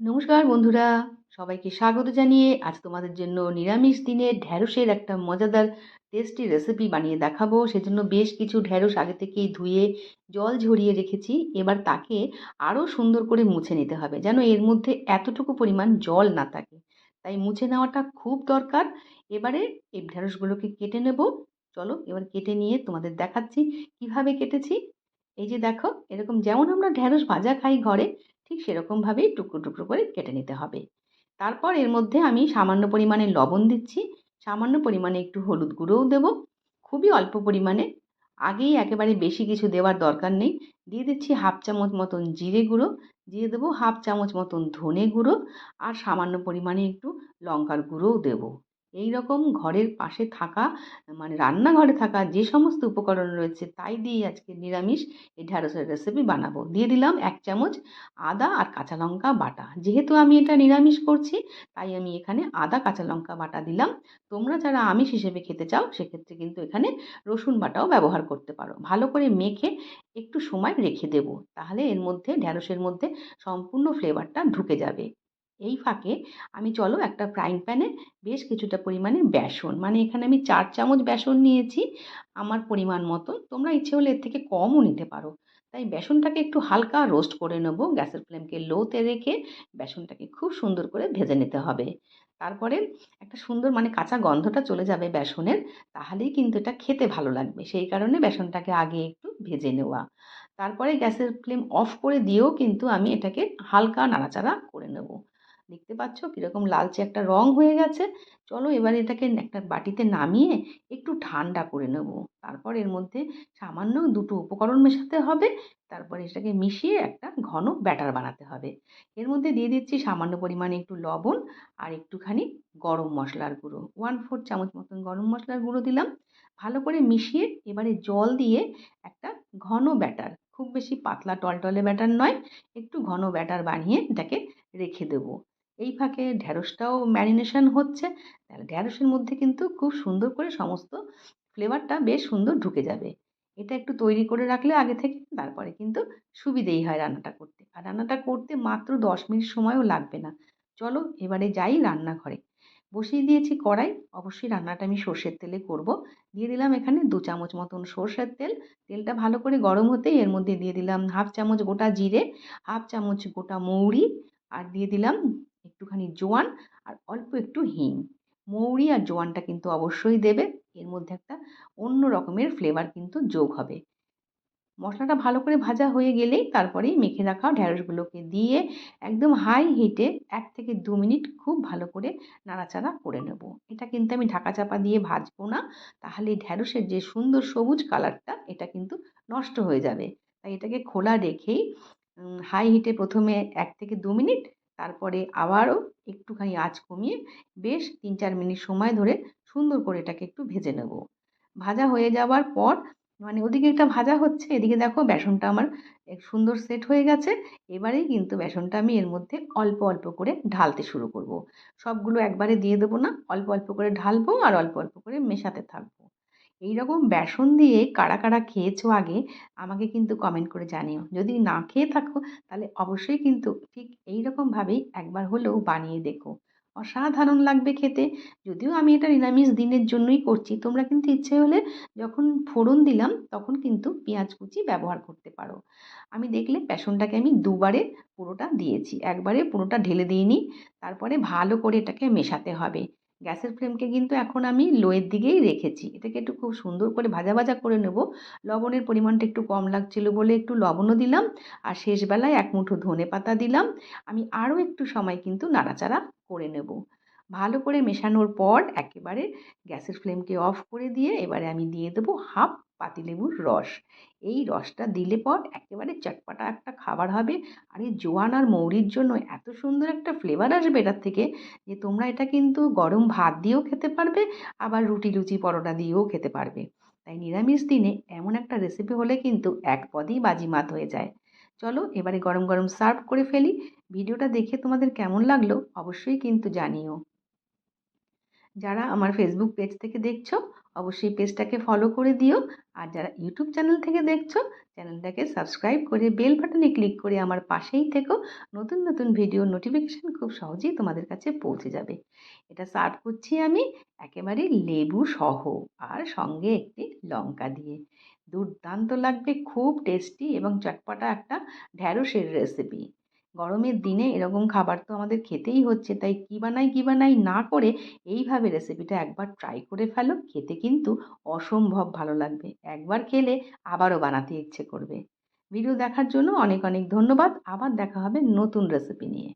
নমস্কার বন্ধুরা, সবাইকে স্বাগত জানিয়ে আজ তোমাদের জন্য নিরামিষ দিনে ঢ্যাঁড়সের একটা মজাদার টেস্টি রেসিপি বানিয়ে দেখাবো। সেজন্য বেশ কিছু ঢ্যাঁড়স আগে থেকেই ধুয়ে জল ঝরিয়ে রেখেছি। এবার তাকে আরও সুন্দর করে মুছে নিতে হবে যেন এর মধ্যে এতটুকু পরিমাণ জল না থাকে। তাই মুছে নেওয়াটা খুব দরকার। এবারে এই ঢ্যাঁড়সগুলোকে কেটে নেব। চলো এবার কেটে নিয়ে তোমাদের দেখাচ্ছি কীভাবে কেটেছি। এই যে দেখো, এরকম যেমন আমরা ঢ্যাঁড়স ভাজা খাই ঘরে ঠিক সেরকমভাবেই টুকরো টুকরো করে কেটে নিতে হবে। তারপর এর মধ্যে আমি সামান্য পরিমাণে লবণ দিচ্ছি। সামান্য পরিমাণে একটু হলুদ গুঁড়োও দেবো। খুবই অল্প পরিমাণে। আগেই একেবারে বেশি কিছু দেওয়ার দরকার নেই। দিয়ে দিচ্ছি হাফ চামচ মতন জিরে গুঁড়ো। দিয়ে দেবো হাফ চামচ মতন ধনে গুঁড়ো। আর সামান্য পরিমাণে একটু লঙ্কার গুঁড়োও দেবো। এই রকম ঘরের পাশে থাকা মানে রান্নাঘরে থাকা যে সমস্ত উপকরণ রয়েছে, তাই দিয়ে আজকে নিরামিষ এই ঢ্যাঁড়সের রেসিপি বানাবো। দিয়ে দিলাম এক চামচ আদা আর কাঁচা লঙ্কা বাটা। যেহেতু আমি এটা নিরামিষ করছি, তাই আমি এখানে আদা, কাঁচা লঙ্কা বাটা দিলাম। তোমরা যারা আমিষ হিসেবে খেতে চাও, সেক্ষেত্রে কিন্তু এখানে রসুন বাটাও ব্যবহার করতে পারো। ভালো করে মেখে একটু সময় রেখে দেব, তাহলে এর মধ্যে ঢ্যাঁড়সের মধ্যে সম্পূর্ণ ফ্লেভারটা ঢুকে যাবে। এই ফাঁকে আমি, চলো একটা ফ্রাইং প্যানে বেশ কিছুটা পরিমাণে বেসন। মানে এখানে আমি চার চামচ বেসন নিয়েছি আমার পরিমাণ মতন। তোমরা ইচ্ছে হলে এর থেকে কমও নিতে পারো। তাই বেসনটাকে একটু হালকা রোস্ট করে নেব। গ্যাসের ফ্লেমকে লোতে রেখে বেসনটাকে খুব সুন্দর করে ভেজে নিতে হবে। তারপরে একটা সুন্দর মানে কাঁচা গন্ধটা চলে যাবে বেসনের, তাহলেই কিন্তু এটা খেতে ভালো লাগবে। সেই কারণে বেসনটাকে আগে একটু ভেজে নেওয়া। তারপরে গ্যাসের ফ্লেম অফ করে দিয়েও কিন্তু আমি এটাকে হালকা নাড়াচাড়া করে নেব। দেখতে পাচ্ছ কীরকম লালচে একটা রং হয়ে গেছে। চলো এবার এটাকে একটা বাটিতে নামিয়ে একটু ঠান্ডা করে নেব। তারপর এর মধ্যে সামান্য দুটো উপকরণ মেশাতে হবে। তারপর এটাকে মিশিয়ে একটা ঘন ব্যাটার বানাতে হবে। এর মধ্যে দিয়ে দিচ্ছি সামান্য পরিমাণে একটু লবণ আর একটুখানি গরম মশলার গুঁড়ো। ওয়ান ফোর চামচ মতন গরম মশলার গুঁড়ো দিলাম। ভালো করে মিশিয়ে এবারে জল দিয়ে একটা ঘন ব্যাটার, খুব বেশি পাতলা টলটলে ব্যাটার নয়, একটু ঘন ব্যাটার বানিয়ে এটাকে রেখে দেবো। এই ফাঁকে ঢ্যাঁড়সটাও ম্যারিনেশন হচ্ছে। তাহলে ঢ্যাঁড়সের মধ্যে কিন্তু খুব সুন্দর করে সমস্ত ফ্লেভারটা বেশ সুন্দর ঢুকে যাবে। এটা একটু তৈরি করে রাখলে আগে থেকে তারপরে কিন্তু সুবিধেই হয় রান্নাটা করতে। আর রান্নাটা করতে মাত্র দশ মিনিট সময়ও লাগবে না। চলো এবারে যাই রান্নাঘরে। বসিয়ে দিয়েছি কড়াই। অবশ্যই রান্নাটা আমি সর্ষের তেলে করব। দিয়ে দিলাম এখানে দু চামচ মতন সর্ষের তেল। তেলটা ভালো করে গরম হতেই এর মধ্যে দিয়ে দিলাম হাফ চামচ গোটা জিরে, হাফ চামচ গোটা মৌরি, আর দিয়ে দিলাম একটুখানি জোয়ান আর অল্প একটু হিং। মৌরি আর জোয়ানটা কিন্তু অবশ্যই দেবে। এর মধ্যে একটা অন্য রকমের ফ্লেভার কিন্তু যোগ হবে। মশলাটা ভালো করে ভাজা হয়ে গেলেই তারপরেই মেখে রাখা ঢ্যাঁড়সগুলোকে দিয়ে একদম হাই হিটে এক থেকে দু মিনিট খুব ভালো করে নাড়াচাড়া করে নেব। এটা কিন্তু আমি ঢাকা চাপা দিয়ে ভাজবো না। তাহলে ঢ্যাঁড়সের যে সুন্দর সবুজ কালারটা এটা কিন্তু নষ্ট হয়ে যাবে। তাই এটাকে খোলা রেখেই হাই হিটে প্রথমে এক থেকে দু মিনিট তারপরে আবারও একটুখানি আঁচ কমিয়ে বেশ তিন চার মিনিট সময় ধরে সুন্দর করে এটাকে একটু ভেজে নেব। ভাজা হয়ে যাওয়ার পর মানে ওদিকে একটা ভাজা হচ্ছে, এদিকে দেখো বেসনটা আমার সুন্দর সেট হয়ে গেছে। এবারেই কিন্তু বেসনটা আমি এর মধ্যে অল্প অল্প করে ঢালতে শুরু করব। সবগুলো একবারে দিয়ে দেবো না, অল্প অল্প করে ঢালবো আর অল্প অল্প করে মেশাতে থাকব। এই রকম বেসন দিয়ে কারা কারা খেয়েছো আগে, আমাকে কিন্তু কমেন্ট করে জানিও। যদি না খেয়ে থাকো, তাহলে অবশ্যই কিন্তু ঠিক এই রকমভাবেই একবার হলেও বানিয়ে দেখো। অসাধারণ লাগবে খেতে। যদিও আমি এটা নিরামিষ দিনের জন্যই করছি, তোমরা কিন্তু ইচ্ছে হলে যখন ফোড়ন দিলাম, তখন কিন্তু পেঁয়াজ কুচি ব্যবহার করতে পারো। আমি দেখলে বেসনটাকে আমি দুবারে পুরোটা দিয়েছি। একবারে পুরোটা ঢেলে দিইনি, তারপরে ভালো করে এটাকে মেশাতে হবে। গ্যাসের ফ্লেমকে কিন্তু এখন আমি লোয়ের দিকেই রেখেছি। এটাকে একটু খুব সুন্দর করে ভাজা ভাজা করে নেব। লবণের পরিমাণটা একটু কম লাগছিল বলে একটু লবণও দিলাম আর শেষবেলায় এক মুঠো ধনে পাতা দিলাম। আমি আরও একটু সময় কিন্তু নাড়াচাড়া করে নেব। ভালো করে মেশানোর পর একেবারে গ্যাসের ফ্লেমকে অফ করে দিয়ে এবারে আমি দিয়ে দেবো হাফ পাতিলেবুর রস। এই রসটা দিলে পর একেবারে চটপাটা একটা খাবার হবে। আর এই জোয়ান আর মৌরির জন্য এত সুন্দর একটা ফ্লেভার আসবে এটার থেকে যে তোমরা এটা কিন্তু গরম ভাত দিয়েও খেতে পারবে, আবার রুটি লুচি পরোটা দিয়েও খেতে পারবে। তাই নিরামিষ দিনে এমন একটা রেসিপি হলে কিন্তু এক পদেই বাজিমাত হয়ে যায়। চলো এবারে গরম গরম সার্ভ করে ফেলি। ভিডিওটা দেখে তোমাদের কেমন লাগল অবশ্যই কিন্তু জানিও। যারা আমার ফেসবুক পেজ থেকে দেখছ, অবশ্যই পেজটাকে ফলো করে দিও। আর যারা ইউটিউব চ্যানেল থেকে দেখছ চ্যানেলটাকে সাবস্ক্রাইব করে বেল বাটনে ক্লিক করে আমার পাশেই থেকো। নতুন নতুন ভিডিও নোটিফিকেশান খুব সহজেই তোমাদের কাছে পৌঁছে যাবে। এটা সার্ভ করছি আমি একেবারে লেবু সহ আর সঙ্গে একটি লঙ্কা দিয়ে। দুর্দান্ত লাগবে, খুব টেস্টি এবং চটপটা একটা ঢ্যাঁড়সের রেসিপি গরমের দিনে এরকম খাবার তো আমাদের খেতেই হচ্ছে, তাই কী বানাই কী বানাই না করে এইভাবে রেসিপিটা একবার ট্রাই করে ফেলো, খেতে কিন্তু অসম্ভব ভালো লাগবে। একবার খেলে আবারও বানাতে ইচ্ছে করবে। ভিডিও দেখার জন্য অনেক অনেক ধন্যবাদ, আবার দেখা হবে নতুন রেসিপি নিয়ে।